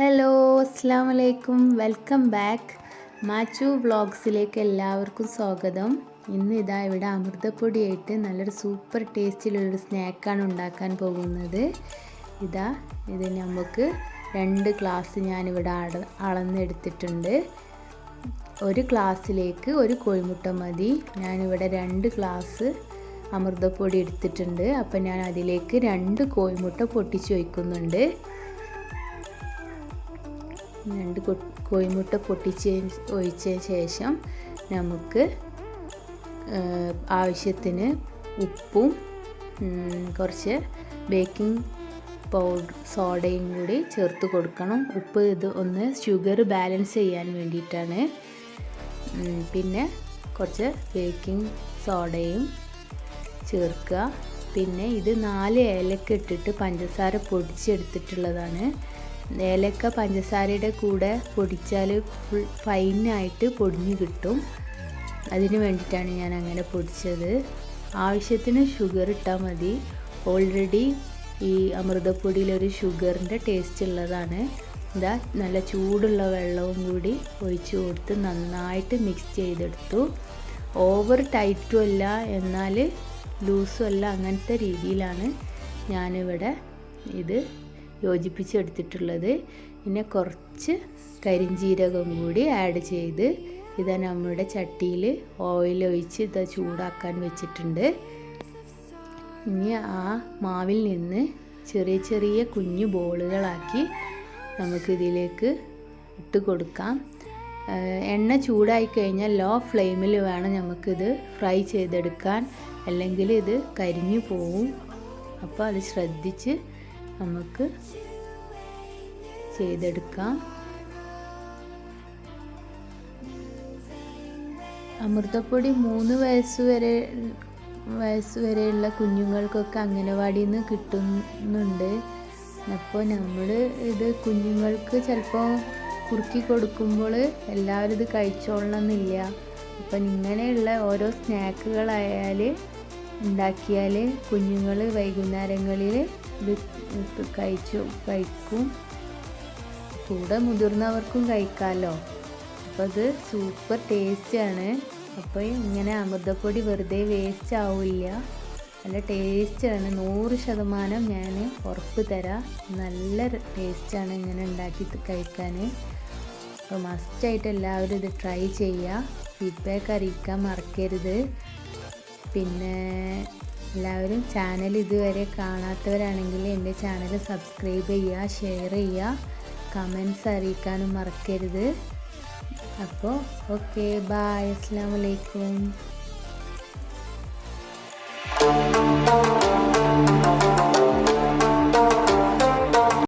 Hello അസ്സാം വലൈക്കും welcome back മാച്ചു വ്ളോഗ്സിലേക്ക് എല്ലാവർക്കും സ്വാഗതം. ഇന്ന് ഇതാ ഇവിടെ അമൃതപ്പൊടിയായിട്ട് നല്ലൊരു സൂപ്പർ ടേസ്റ്റിലുള്ളൊരു സ്നാക്കാണ് ഉണ്ടാക്കാൻ പോകുന്നത്. ഇതാ ഇത് നമുക്ക് രണ്ട് ഗ്ലാസ് ഞാനിവിടെ അട അളന്നെടുത്തിട്ടുണ്ട്. ഒരു ഗ്ലാസ്സിലേക്ക് ഒരു കോഴിമുട്ട മതി. ഞാനിവിടെ രണ്ട് ഗ്ലാസ് അമൃതപ്പൊടി എടുത്തിട്ടുണ്ട്. അപ്പം ഞാൻ അതിലേക്ക് രണ്ട് കോഴിമുട്ട പൊട്ടിച്ച് വയ്ക്കുന്നുണ്ട് രണ്ട് കോഴിമുട്ട പൊട്ടിച്ച് ഒഴിച്ചതിന് ശേഷം നമുക്ക് ആവശ്യത്തിന് ഉപ്പും കുറച്ച് ബേക്കിംഗ് പൗഡർ സോഡയും കൂടി ചേർത്ത് കൊടുക്കണം. ഉപ്പ് ഇത് ഒന്ന് ഷുഗർ ബാലൻസ് ചെയ്യാൻ വേണ്ടിയിട്ടാണ്. പിന്നെ കുറച്ച് ബേക്കിംഗ് സോഡയും ചേർക്കുക. പിന്നെ ഇത് നാല് ഏലക്ക ഇട്ടിട്ട് പഞ്ചസാര പൊടിച്ചെടുത്തിട്ടുള്ളതാണ്. ഏലക്ക പഞ്ചസാരയുടെ കൂടെ പൊടിച്ചാൽ ഫുൾ ഫൈനായിട്ട് പൊടിഞ്ഞു കിട്ടും. അതിന് വേണ്ടിയിട്ടാണ് ഞാൻ അങ്ങനെ പൊടിച്ചത്. ആവശ്യത്തിന് ഷുഗർ ഇട്ടാൽ മതി. ഓൾറെഡി ഈ അമൃതപ്പൊടിയിലൊരു ഷുഗറിന്റെ ടേസ്റ്റ് ഉള്ളതാണ്. ഇതാ നല്ല ചൂടുള്ള വെള്ളവും കൂടി ഒഴിച്ചു കൊടുത്ത് നന്നായിട്ട് മിക്സ് ചെയ്തെടുത്തു. ഓവർ ടൈറ്റും അല്ല എന്നാൽ ലൂസും അല്ല അങ്ങനത്തെ രീതിയിലാണ് ഞാനിവിടെ ഇത് യോജിപ്പിച്ചെടുത്തിട്ടുള്ളത്. പിന്നെ കുറച്ച് കരിഞ്ജീരകം കൂടി ആഡ് ചെയ്ത് ഇതാ നമ്മുടെ ചട്ടിയിൽ ഓയിൽ ഒഴിച്ച് ഇതാ ചൂടാക്കാൻ വെച്ചിട്ടുണ്ട്. ഇനി ആ മാവിൽ നിന്ന് ചെറിയ ചെറിയ കുഞ്ഞു ബോളുകളാക്കി നമുക്കിതിലേക്ക് ഇട്ട് കൊടുക്കാം. എണ്ണ ചൂടായി കഴിഞ്ഞാൽ ലോ ഫ്ലെയിമിൽ വേണം നമുക്കിത് ഫ്രൈ ചെയ്തെടുക്കാൻ. അല്ലെങ്കിൽ ഇത് കരിഞ്ഞു പോവും. അപ്പോൾ അത് ശ്രദ്ധിച്ച് നമുക്ക് ചെയ്തെടുക്കാം. അമൃതപ്പൊടി മൂന്ന് വയസ്സ് വരെ വയസ്സ് വരെയുള്ള കുഞ്ഞുങ്ങൾക്കൊക്കെ അംഗനവാടിയിൽ നിന്ന് കിട്ടുന്നുണ്ട്. അപ്പോൾ നമ്മൾ ഇത് കുഞ്ഞുങ്ങൾക്ക് ചിലപ്പോൾ കുറുക്കി കൊടുക്കുമ്പോൾ എല്ലാവരും ഇത് കഴിച്ചോളണമെന്നില്ല അപ്പം ഇങ്ങനെയുള്ള ഓരോ സ്നാക്കുകളായാൽ ഉണ്ടാക്കിയാൽ കുഞ്ഞുങ്ങൾ വൈകുന്നേരങ്ങളിൽ ഇത് കഴിച്ചു കഴിക്കും. കൂടെ മുതിർന്നവർക്കും കഴിക്കാമല്ലോ അപ്പോൾ അത് സൂപ്പർ ടേസ്റ്റാണ് അപ്പോൾ ഇങ്ങനെ അമൃതപ്പൊടി വെറുതെ വേസ്റ്റ് ആവില്ല. നല്ല ടേസ്റ്റാണ് നൂറ് ശതമാനം ഞാൻ ഉറപ്പ് തരാം. നല്ല ടേസ്റ്റാണ് ഇങ്ങനെ ഉണ്ടാക്കി കഴിക്കാൻ അപ്പോൾ മസ്റ്റായിട്ട് എല്ലാവരും ഇത് ട്രൈ ചെയ്യുക ഫീഡ്ബാക്ക് അറിയിക്കാൻ മറക്കരുത്. പിന്നെ എല്ലാവരും ചാനൽ ഇതുവരെ കാണാത്തവരാണെങ്കിൽ എന്റെ ചാനൽ സബ്സ്ക്രൈബ് ചെയ്യുക ഷെയർ ചെയ്യുക. കമൻസ് അറിയിക്കാനും മറക്കരുത്. അപ്പോൾ ഓക്കെ ബായ് അസ്സാം വലൈക്കും